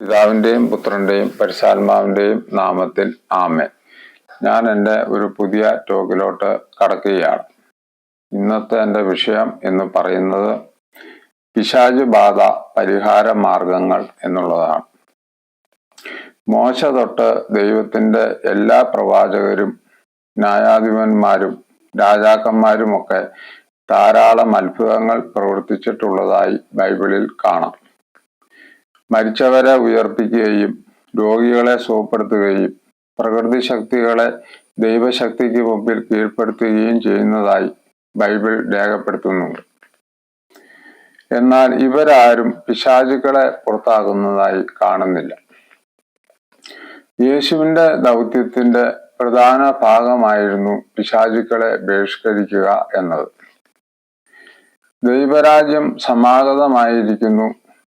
പിതാവിന്റെയും പുത്രന്റെയും പരിശാത്മാവിന്റെയും നാമത്തിൽ ആമേ ഞാൻ എന്റെ ഒരു പുതിയ ടോക്കിലോട്ട് കടക്കുകയാണ്. ഇന്നത്തെ എന്റെ വിഷയം എന്ന് പറയുന്നത് പിശാച് ബാധ പരിഹാര മാർഗങ്ങൾ എന്നുള്ളതാണ്. മോശ തൊട്ട് ദൈവത്തിന്റെ എല്ലാ പ്രവാചകരും ന്യായാധിപന്മാരും രാജാക്കന്മാരുമൊക്കെ ധാരാളം അത്ഭുതങ്ങൾ പ്രവർത്തിച്ചിട്ടുള്ളതായി ബൈബിളിൽ കാണാം. മരിച്ചവരെ ഉയർപ്പിക്കുകയും രോഗികളെ സുഖപ്പെടുത്തുകയും പ്രകൃതി ശക്തികളെ ദൈവശക്തിക്ക് മുമ്പിൽ കീഴ്പ്പെടുത്തുകയും ചെയ്യുന്നതായി ബൈബിൾ രേഖപ്പെടുത്തുന്നുണ്ട്. എന്നാൽ ഇവരാരും പിശാചുക്കളെ പുറത്താകുന്നതായി കാണുന്നില്ല. യേശുവിന്റെ ദൗത്യത്തിന്റെ പ്രധാന ഭാഗമായിരുന്നു പിശാചുക്കളെ ബഹിഷ്കരിക്കുക എന്നത്. ദൈവരാജ്യം സമാഗതമായിരിക്കുന്നു.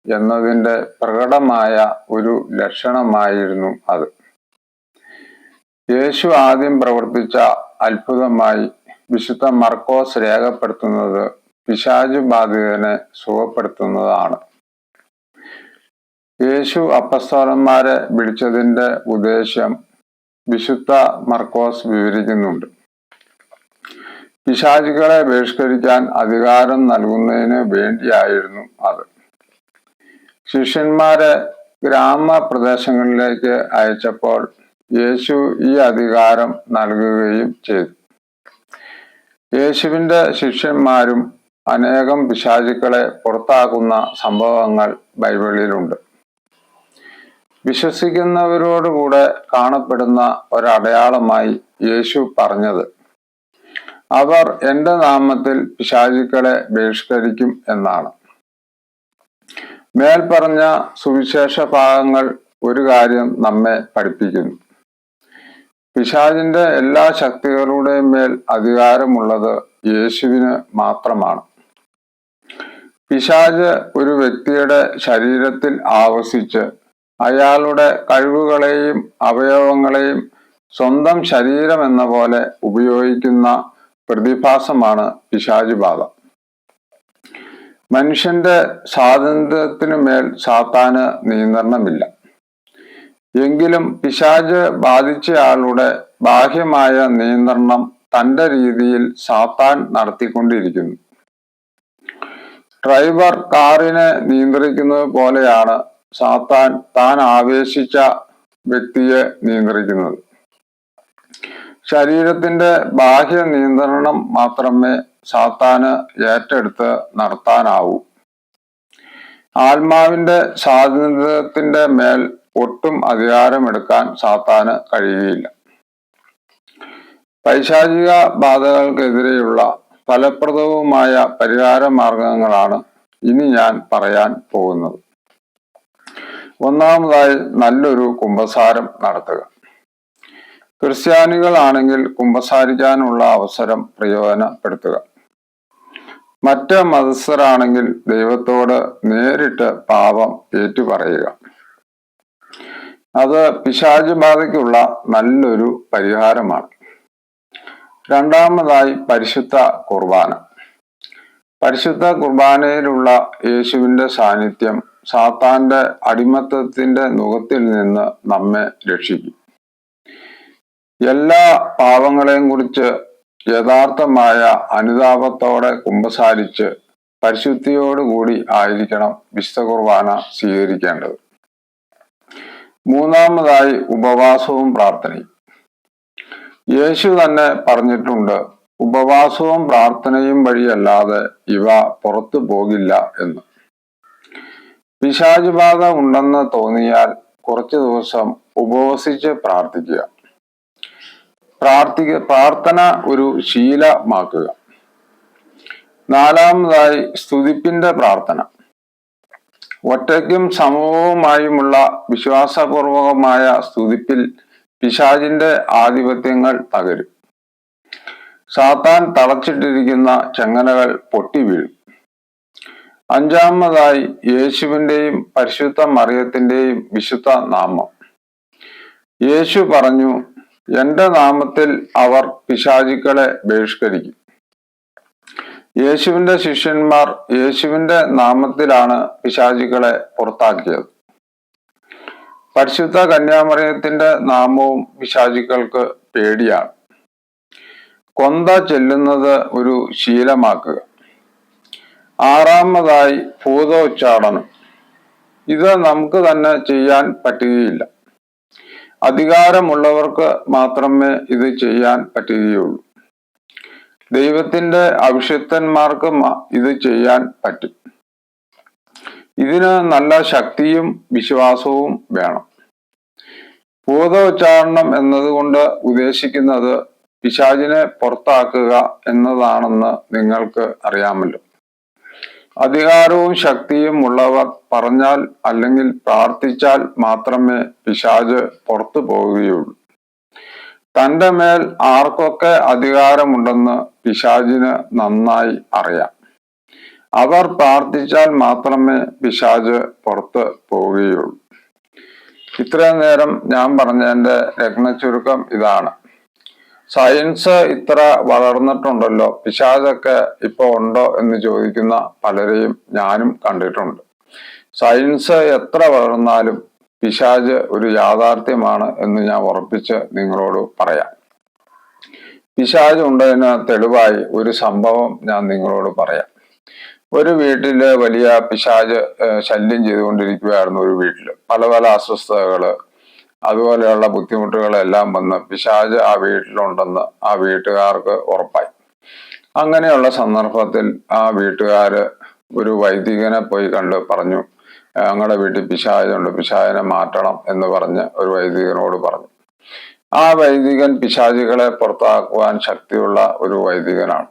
എന്നതിന്റെ പ്രകടമായ ഒരു ലക്ഷണമായിരുന്നു അത്. യേശു ആദ്യം പ്രവർത്തിച്ച അത്ഭുതമായി വിശുദ്ധ മർക്കോസ് രേഖപ്പെടുത്തുന്നത് പിശാചു ബാധിതനെ സുഖപ്പെടുത്തുന്നതാണ്. യേശു അപ്പസ്തോലന്മാരെ വിളിച്ചതിന്റെ ഉദ്ദേശ്യം വിശുദ്ധ മർക്കോസ് വിവരിക്കുന്നുണ്ട്. പിശാചുകളെ ബഹിഷ്കരിക്കാൻ അധികാരം നൽകുന്നതിന് വേണ്ടിയായിരുന്നു അത്. ശിഷ്യന്മാരെ ഗ്രാമപ്രദേശങ്ങളിലേക്ക് അയച്ചപ്പോൾ യേശു ഈ അധികാരം നൽകുകയും ചെയ്തു. യേശുവിന്റെ ശിഷ്യന്മാരും അനേകം പിശാചുക്കളെ പുറത്താക്കുന്ന സംഭവങ്ങൾ ബൈബിളിലുണ്ട്. വിശ്വസിക്കുന്നവരോടുകൂടെ കാണപ്പെടുന്ന ഒരടയാളമായി യേശു പറഞ്ഞത് അവർ എന്റെ നാമത്തിൽ പിശാചുക്കളെ ബഹിഷ്കരിക്കും എന്നാണ്. മേൽപ്പറഞ്ഞ സുവിശേഷ ഭാഗങ്ങൾ ഒരു കാര്യം നമ്മെ പഠിപ്പിക്കുന്നു. പിശാചിന്റെ എല്ലാ ശക്തികളുടെയും മേൽ അധികാരമുള്ളത് യേശുവിന് മാത്രമാണ്. പിശാജ് ഒരു വ്യക്തിയുടെ ശരീരത്തിൽ ആവസിച്ച് അയാളുടെ കഴിവുകളെയും അവയവങ്ങളെയും സ്വന്തം ശരീരം എന്ന പോലെ ഉപയോഗിക്കുന്ന പ്രതിഭാസമാണ് പിശാചുബാധ. മനുഷ്യന്റെ സ്വാതന്ത്ര്യത്തിനു മേൽ സാത്താന് നിയന്ത്രണമില്ല. എങ്കിലും പിശാജ് ബാധിച്ചയാളുടെ ബാഹ്യമായ നിയന്ത്രണം തന്റെ രീതിയിൽ സാത്താൻ നടത്തിക്കൊണ്ടിരിക്കുന്നു. ഡ്രൈവർ കാറിനെ നിയന്ത്രിക്കുന്നത് പോലെയാണ് സാത്താൻ താൻ ആവേശിച്ച വ്യക്തിയെ നിയന്ത്രിക്കുന്നത്. ശരീരത്തിന്റെ ബാഹ്യ നിയന്ത്രണം മാത്രമേ സാത്താന് ഏറ്റെടുത്ത് നടത്താനാവൂ. ആത്മാവിന്റെ സ്വാതന്ത്ര്യത്തിന്റെ മേൽ ഒട്ടും അധികാരമെടുക്കാൻ സാത്താന് കഴിയുകയില്ല. പൈശാചിക ബാധകൾക്കെതിരെയുള്ള ഫലപ്രദവുമായ പരിഹാര മാർഗങ്ങളാണ് ഇനി ഞാൻ പറയാൻ പോകുന്നത്. ഒന്നാമതായി നല്ലൊരു കുംഭസാരം നടത്തുക. ക്രിസ്ത്യാനികളാണെങ്കിൽ കുംഭസാരിക്കാനുള്ള അവസരം പ്രയോജനപ്പെടുത്തുക. മറ്റ് മതസ്ഥരാണെങ്കിൽ ദൈവത്തോട് നേരിട്ട് പാപം ഏറ്റുപറയുക. അത് പിശാജ് ബാധയ്ക്കുള്ള നല്ലൊരു പരിഹാരമാണ്. രണ്ടാമതായി പരിശുദ്ധ കുർബാന. പരിശുദ്ധ കുർബാനയിലുള്ള യേശുവിന്റെ സാന്നിധ്യം സാത്താന്റെ അടിമത്തത്തിന്റെ മുഖത്തിൽ നിന്ന് നമ്മെ രക്ഷിക്കും. എല്ലാ പാവങ്ങളെയും കുറിച്ച് യഥാർത്ഥമായ അനുതാപത്തോടെ കുമ്പസാരിച്ച് പരിശുദ്ധിയോടുകൂടി ആയിരിക്കണം വിശുദ്ധ സ്വീകരിക്കേണ്ടത്. മൂന്നാമതായി ഉപവാസവും പ്രാർത്ഥനയും. യേശു തന്നെ പറഞ്ഞിട്ടുണ്ട് ഉപവാസവും പ്രാർത്ഥനയും വഴിയല്ലാതെ ഇവ പുറത്തു പോകില്ല എന്ന്. പിശാചുബാധ ഉണ്ടെന്ന് തോന്നിയാൽ കുറച്ചു ദിവസം ഉപവസിച്ച് പ്രാർത്ഥിക്കുക. പ്രാർത്ഥിക പ്രാർത്ഥന ഒരു ശീലമാക്കുക. നാലാമതായി സ്തുതിപ്പിന്റെ പ്രാർത്ഥന. ഒറ്റയ്ക്കും സമൂഹവുമായുമുള്ള വിശ്വാസപൂർവകമായ സ്തുതിപ്പിൽ പിശാചിന്റെ ആധിപത്യങ്ങൾ തകരും. സാത്താൻ തളച്ചിട്ടിരിക്കുന്ന ചങ്ങലകൾ പൊട്ടി വീഴും അഞ്ചാമതായി യേശുവിന്റെയും പരിശുദ്ധ മറിയത്തിന്റെയും വിശുദ്ധ നാമം. യേശു പറഞ്ഞു എന്റെ നാമത്തിൽ അവർ പിശാചിക്കളെ ബഹിഷ്കരിക്കും. യേശുവിന്റെ ശിഷ്യന്മാർ യേശുവിന്റെ നാമത്തിലാണ് പിശാചികളെ പുറത്താക്കിയത്. പരിശുദ്ധ കന്യാമറിയത്തിന്റെ നാമവും പിശാചികൾക്ക് പേടിയാണ്. കൊന്ത ചെല്ലുന്നത് ഒരു ശീലമാക്കുക. ആറാമതായി ഭൂതോച്ചാടനം. ഇത് നമുക്ക് തന്നെ ചെയ്യാൻ പറ്റുകയില്ല. അധികാരമുള്ളവർക്ക് മാത്രമേ ഇത് ചെയ്യാൻ പറ്റുകയുള്ളൂ. ദൈവത്തിന്റെ അഭിഷിക്തന്മാർക്ക് ഇത് ചെയ്യാൻ പറ്റും. ഇതിന് നല്ല ശക്തിയും വിശ്വാസവും വേണം. ഭൂതോച്ചാരണം എന്നതുകൊണ്ട് ഉദ്ദേശിക്കുന്നത് പിശാചിനെ പുറത്താക്കുക എന്നതാണെന്ന് നിങ്ങൾക്ക് അറിയാമല്ലോ. അധികാരവും ശക്തിയും ഉള്ളവർ പറഞ്ഞാൽ അല്ലെങ്കിൽ പ്രാർത്ഥിച്ചാൽ മാത്രമേ പിശാജ് പുറത്തു പോവുകയുള്ളൂ. തന്റെ മേൽ ആർക്കൊക്കെ അധികാരമുണ്ടെന്ന് പിശാജിന് നന്നായി അറിയാം. അവർ പ്രാർത്ഥിച്ചാൽ മാത്രമേ പിശാജ് പുറത്ത് പോവുകയുള്ളൂ. ഇത്രയും നേരം ഞാൻ പറഞ്ഞതിന്റെ രത്നച്ചുരുക്കം ഇതാണ്. സയൻസ് ഇത്ര വളർന്നിട്ടുണ്ടല്ലോ പിശാചൊക്കെ ഇപ്പൊ ഉണ്ടോ എന്ന് ചോദിക്കുന്ന പലരെയും ഞാനും കണ്ടിട്ടുണ്ട്. സയൻസ് എത്ര വളർന്നാലും പിശാജ് ഒരു യാഥാർത്ഥ്യമാണ് എന്ന് ഞാൻ ഉറപ്പിച്ച് നിങ്ങളോട് പറയാം. പിശാജ് ഉണ്ടതിന് തെളിവായി ഒരു സംഭവം ഞാൻ നിങ്ങളോട് പറയാം. ഒരു വീട്ടിൽ വലിയ പിശാജ് ശല്യം ചെയ്തുകൊണ്ടിരിക്കുകയായിരുന്നു ഒരു വീട്ടിൽ. പല പല അസ്വസ്ഥതകൾ അതുപോലെയുള്ള ബുദ്ധിമുട്ടുകളെല്ലാം വന്ന് പിശാജ് ആ വീട്ടിലുണ്ടെന്ന് ആ വീട്ടുകാർക്ക് ഉറപ്പായി. അങ്ങനെയുള്ള സന്ദർഭത്തിൽ ആ വീട്ടുകാര് ഒരു വൈദികനെ പോയി കണ്ട് പറഞ്ഞു ഞങ്ങളുടെ വീട്ടിൽ പിശാചുണ്ട് പിശാചിനെ മാറ്റണം എന്ന് പറഞ്ഞ് ഒരു വൈദികനോട് പറഞ്ഞു. ആ വൈദികൻ പിശാചികളെ പുറത്താക്കുവാൻ ശക്തിയുള്ള ഒരു വൈദികനാണ്.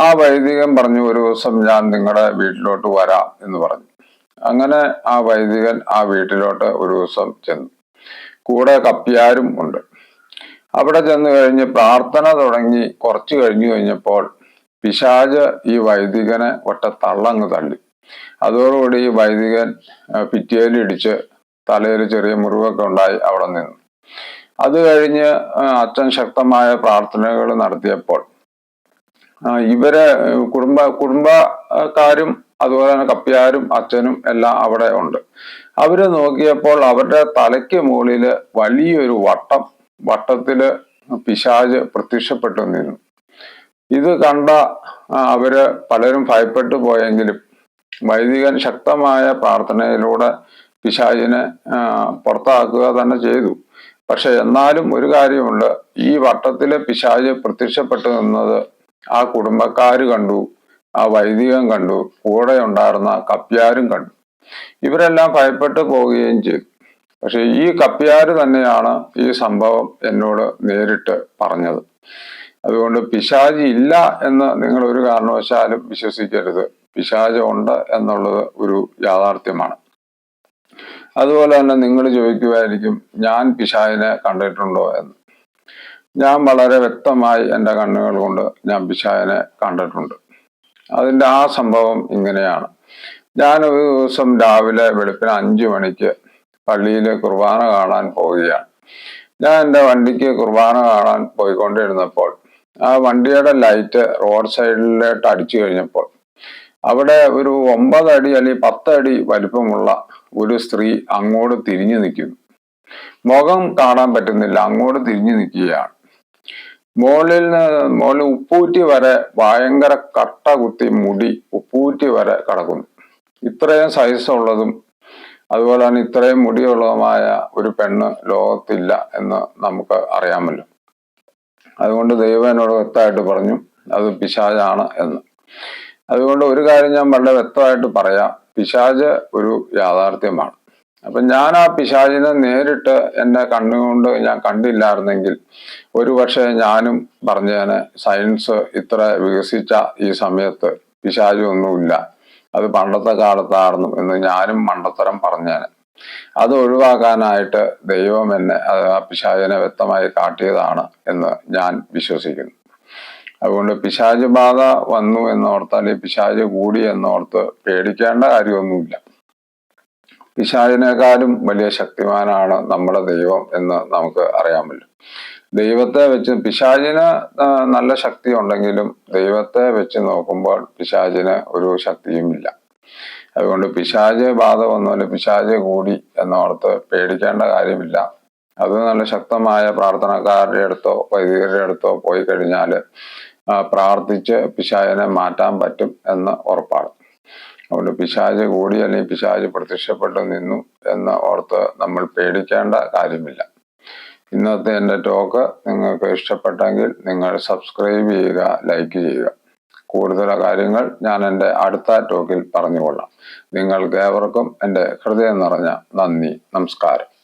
ആ വൈദികൻ പറഞ്ഞു ഒരു ദിവസം ഞാൻ നിങ്ങളുടെ വീട്ടിലോട്ട് വരാം എന്ന് പറഞ്ഞു. അങ്ങനെ ആ വൈദികൻ ആ വീട്ടിലോട്ട് ഒരു ദിവസം ചെന്നു. കൂടെ കപ്പിയാരും ഉണ്ട്. അവിടെ ചെന്ന് കഴിഞ്ഞ് പ്രാർത്ഥന തുടങ്ങി കുറച്ചു കഴിഞ്ഞു കഴിഞ്ഞപ്പോൾ പിശാജ് ഈ വൈദികനെ ഒറ്റ തള്ളങ്ങ് തള്ളി. അതോടുകൂടി ഈ വൈദികൻ പിറ്റേലിടിച്ച് തലയിൽ ചെറിയ മുറിവൊക്കെ ഉണ്ടായി അവിടെ നിന്നു. അത് കഴിഞ്ഞ് അച്ഛൻ ശക്തമായ പ്രാർത്ഥനകൾ നടത്തിയപ്പോൾ ഇവരെ കുടുംബ കുടുംബക്കാരും അതുപോലെ തന്നെ കപ്പിയാരും അച്ഛനും എല്ലാം അവിടെ ഉണ്ട്. അവർ നോക്കിയപ്പോൾ അവരുടെ തലയ്ക്ക് മുകളിൽ വലിയൊരു വട്ടം വട്ടത്തിൽ പിശാജ് പ്രത്യക്ഷപ്പെട്ടു നിന്നു ഇത് കണ്ട അവർ പലരും ഭയപ്പെട്ടു പോയെങ്കിലും വൈദികൻ ശക്തമായ പ്രാർത്ഥനയിലൂടെ പിശാജിനെ പുറത്താക്കുക തന്നെ ചെയ്തു. പക്ഷെ എന്നാലും ഒരു കാര്യമുണ്ട് ഈ വട്ടത്തിലെ പിശാജ് പ്രത്യക്ഷപ്പെട്ടു നിന്നത് ആ കുടുംബക്കാര് കണ്ടു. ആ വൈദികൻ കണ്ടു. കൂടെ ഉണ്ടായിരുന്ന കപ്പ്യാരും കണ്ടു. ഇവരെല്ലാം ഭയപ്പെട്ടു പോവുകയും ചെയ്തു. പക്ഷെ ഈ കപ്യാര് തന്നെയാണ് ഈ സംഭവം എന്നോട് നേരിട്ട് പറഞ്ഞത്. അതുകൊണ്ട് പിശാജ് ഇല്ല എന്ന് നിങ്ങൾ ഒരു കാരണവശാലും വിശ്വസിക്കരുത്. പിശാജ് ഉണ്ട് എന്നുള്ളത് ഒരു യാഥാർത്ഥ്യമാണ്. അതുപോലെ തന്നെ നിങ്ങൾ ചോദിക്കുമായിരിക്കും ഞാൻ പിശാജിനെ കണ്ടിട്ടുണ്ടോ എന്ന്. ഞാൻ വളരെ വ്യക്തമായി എന്റെ കണ്ണുകൾ കൊണ്ട് ഞാൻ പിശാജിനെ കണ്ടിട്ടുണ്ട്. അതിന്റെ ആ സംഭവം ഇങ്ങനെയാണ്. ഞാൻ ഒരു ദിവസം രാവിലെ വെളുപ്പിന് അഞ്ചു മണിക്ക് പള്ളിയിൽ കുർബാന കാണാൻ പോവുകയാണ്. ഞാൻ എന്റെ വണ്ടിക്ക് കുർബാന കാണാൻ പോയിക്കൊണ്ടിരുന്നപ്പോൾ ആ വണ്ടിയുടെ ലൈറ്റ് റോഡ് സൈഡിലോട്ട് അടിച്ചു കഴിഞ്ഞപ്പോൾ അവിടെ ഒരു ഒമ്പതടി അല്ലെങ്കിൽ പത്തടി വലിപ്പമുള്ള ഒരു സ്ത്രീ അങ്ങോട്ട് തിരിഞ്ഞു നിൽക്കുന്നു. മുഖം കാണാൻ പറ്റുന്നില്ല അങ്ങോട്ട് തിരിഞ്ഞു നിൽക്കുകയാണ്. മുകളിൽ നിന്ന് മുകളിൽ ഉപ്പൂറ്റി വരെ ഭയങ്കര കട്ട കുത്തി മുടി ഉപ്പൂറ്റി വരെ കിടക്കുന്നു. ഇത്രയും സൈസ് ഉള്ളതും അതുപോലെ തന്നെ ഇത്രയും മുടിയുള്ളതുമായ ഒരു പെണ്ണ് ലോകത്തില്ല എന്ന് നമുക്ക് അറിയാമല്ലോ അതുകൊണ്ട് ദൈവം എന്നോട് വ്യക്തമായിട്ട് പറഞ്ഞു അത് പിശാജാണ് എന്ന്. അതുകൊണ്ട് ഒരു കാര്യം ഞാൻ വളരെ വ്യക്തമായിട്ട് പറയാം പിശാജ് ഒരു യാഥാർത്ഥ്യമാണ്. അപ്പൊ ഞാൻ ആ പിശാചിനെ നേരിട്ട് എന്റെ കണ്ണുകൊണ്ട് ഞാൻ കണ്ടില്ലായിരുന്നെങ്കിൽ ഒരു പക്ഷേ ഞാനും പറഞ്ഞേനെ സയൻസ് ഇത്ര വികസിച്ച ഈ സമയത്ത് പിശാചൊന്നുമില്ല അത് പണ്ടത്തെ കാലത്തായിരുന്നു എന്ന് ഞാനും മണ്ടത്തരം പറഞ്ഞേനെ. അത് ഒഴിവാക്കാനായിട്ട് ദൈവം എന്നെ ആ പിശാചിനെ വ്യക്തമായി കാട്ടിയതാണ് എന്ന് ഞാൻ വിശ്വസിക്കുന്നു. അതുകൊണ്ട് പിശാച് ബാധ വന്നു എന്നോർത്ത് അല്ലെങ്കിൽ പിശാച് കൂടി എന്നോർത്ത് പേടിക്കേണ്ട കാര്യമൊന്നുമില്ല. പിശാചിനേക്കാളും വലിയ ശക്തിമാനാണ് നമ്മുടെ ദൈവം എന്ന് നമുക്ക് അറിയാമല്ലോ ദൈവത്തെ വെച്ച് പിശാചിന് നല്ല ശക്തി ഉണ്ടെങ്കിലും ദൈവത്തെ വെച്ച് നോക്കുമ്പോൾ പിശാചിന് ഒരു ശക്തിയുമില്ല അതുകൊണ്ട് പിശാചെ ബാധ വന്നാലും പിശാചെ കൂടി എന്നോർത്ത് പേടിക്കേണ്ട കാര്യമില്ല. അത് നല്ല ശക്തമായ പ്രാർത്ഥനക്കാരുടെ അടുത്തോ വൈദികരുടെ അടുത്തോ പോയി കഴിഞ്ഞാൽ പ്രാർത്ഥിച്ച് പിശാചിനെ മാറ്റാൻ പറ്റും എന്ന് ഉറപ്പാണ്. അതുകൊണ്ട് പിശാജ് കൂടി അല്ലെങ്കിൽ പിശാജ് പ്രത്യക്ഷപ്പെട്ടു നിന്നു എന്ന് ഓർത്ത് നമ്മൾ പേടിക്കേണ്ട കാര്യമില്ല. ഇന്നത്തെ എന്റെ ടോക്ക് നിങ്ങൾക്ക് ഇഷ്ടപ്പെട്ടെങ്കിൽ നിങ്ങൾ സബ്സ്ക്രൈബ് ചെയ്യുക ലൈക്ക് ചെയ്യുക. കൂടുതൽ കാര്യങ്ങൾ ഞാൻ എന്റെ അടുത്ത ടോക്കിൽ പറഞ്ഞുകൊള്ളാം. നിങ്ങൾക്ക് ഏവർക്കും എന്റെ ഹൃദയം നിറഞ്ഞ നന്ദി നമസ്കാരം.